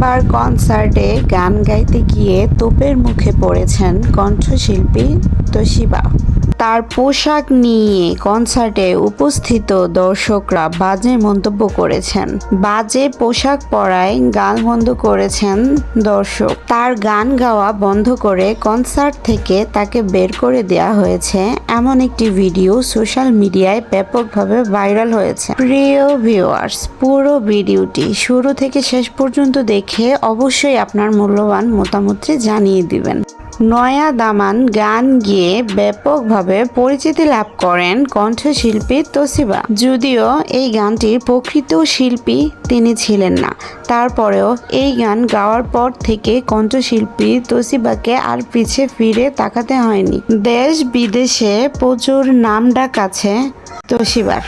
এবার কনসার্টে গান গাইতে গিয়ে তোপের মুখে পড়েছেন কণ্ঠশিল্পী তোশিবা তার পোশাক নিয়ে কনসার্টে উপস্থিত দর্শকরা বাজে মন্তব্য করেছেন। বাজে পোশাক পরায় গান বন্ধ করেছেন দর্শক। তার গান গাওয়া বন্ধ করে কনসার্ট থেকে তাকে বের করে দেওয়া হয়েছে এমন একটি ভিডিও সোশ্যাল মিডিয়ায় ব্যাপকভাবে ভাইরাল হয়েছে। প্রিয় ভিউয়ার্স, পুরো ভিডিওটি শুরু থেকে শেষ পর্যন্ত দেখে অবশ্যই আপনার মূল্যবান মতামতটি জানিয়ে দিবেন। নয়া দামান গান গিয়ে ব্যাপকভাবে পরিচিতি লাভ করেন কণ্ঠশিল্পী তসিবা। যদিও এই গানটির প্রকৃত শিল্পী তিনি ছিলেন না। তারপরেও এই গান গাওয়ার পর থেকে কণ্ঠশিল্পী তসিবাকে আর পিছে ফিরে তাকাতে হয়নি। দেশ বিদেশে প্রচুর নামডাক আছে তোশিবার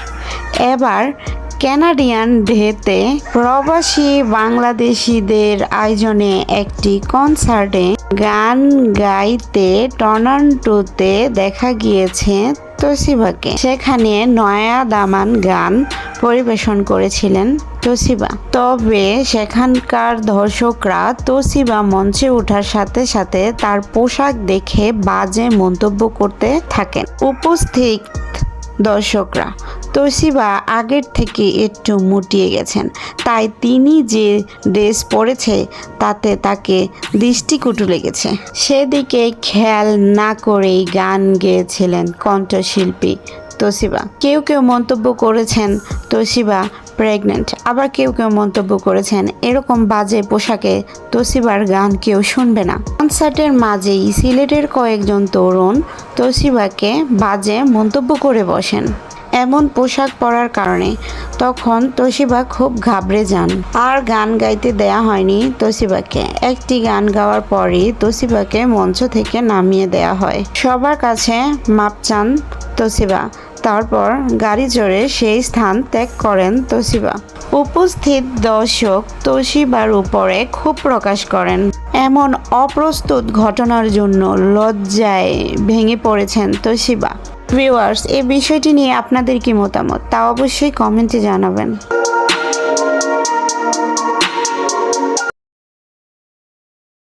এবার ক্যানাডিয়ান ঢেতে প্রবাসী বাংলাদেশিদের আয়োজনে একটি কনসার্টে গান গাইতে টর্নান্টোতে দেখা গিয়েছে তোসিবাকে সেখানে নয়া দামান গান পরিবেশন করেছিলেন তোসিবা তবে সেখানকার দর্শকরা তোসিবা মঞ্চে ওঠার সাথে সাথে তার পোশাক দেখে বাজে মন্তব্য করতে থাকেন। উপস্থিত দর্শকরা তোশিবা আগের থেকে একটু মুটিয়ে গেছেন। তাই তিনি যে ড্রেস পরেছে, তাতে তাকে দৃষ্টিকটু লেগেছে। সেদিকে খেয়াল না করেই গান গেয়েছিলেন কণ্ঠশিল্পী তোশিবা কেউ কেউ মন্তব্য করেছেন তোশিবা প্রেগনেন্ট। আবার কেউ কেউ মন্তব্য করেছেন, এরকম বাজে পোশাকে তোশিবার গান কেউ শুনবে না। কনসার্টের মাঝেই সিলেটের কয়েকজন তরুণ তোশিবাকে বাজে মন্তব্য করে বসেন। এমন পোশাক পরার কারণে তখন তোশিবা খুব ঘাবড়ে যান। আর গান গাইতে দেয়া হয়নি তোশিবাকে। একটি গান গাওয়ার পরই তোশিবাকে মঞ্চ থেকে নামিয়ে দেয়া হয়। সবার কাছে মাপ চান তোশিবা। তারপর গাড়ি চড়ে সেই স্থান ত্যাগ করেন তোশিবা। উপস্থিত দর্শক তোশিবার উপরে ক্ষোভ প্রকাশ করেন। এমন অপ্রস্তুত ঘটনার জন্য লজ্জায় ভেঙে পড়েছেন তোশিবা। ভিউয়ার্স এই বিষয়টি নিয়ে আপনাদের কি মতামত তা অবশ্যই কমেন্টে জানাবেন।